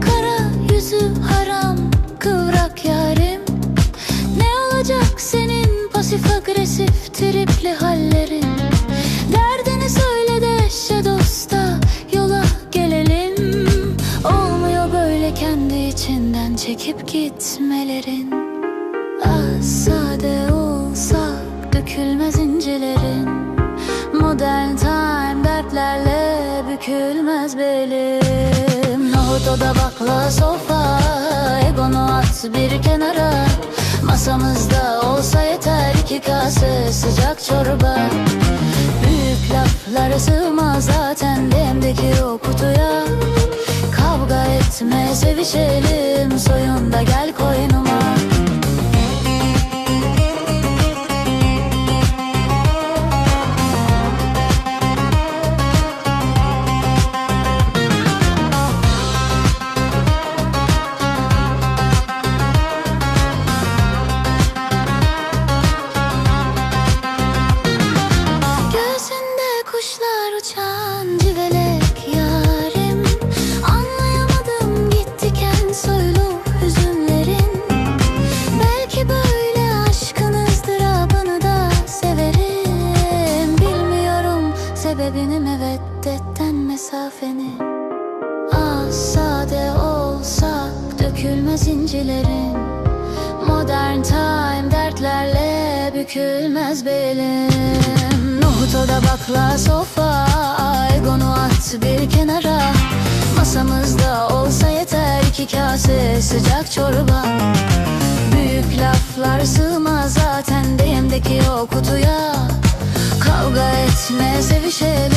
Kara yüzü haram kıvrak yarim. Ne olacak senin pasif agresif tripli hallerin? Derdini söyle de eşe yola gelelim. Olmuyor böyle kendi içinden çekip gitmelerin. Az sade dökülmez incilerin Modern time dertlerle bükülmez belim Nohut oda bakla sofa Egonu at bir kenara. Masamızda olsa yeter iki kase sıcak çorba. Büyük laflara sığmaz zaten demdeki o kutuya. Kavga etme sevişelim soyunda gel koynuma kuşlar uçan civelek yarim. Anlayamadım gittiken soylu hüzünlerin. Belki böyle aşkın ızdırabını da severim. Bilmiyorum sebebini meveddetten mesafeni. Az sade olsak dökülmez incilerin. Modern time dertlerle bükülmez belim Nohut oda bakla sofa Egonu at bir kenara. Masamızda olsa yeter iki kase sıcak çorba. Büyük laflar sığmaz zaten deyimdeki o kutuya. Kavga etme sevişelim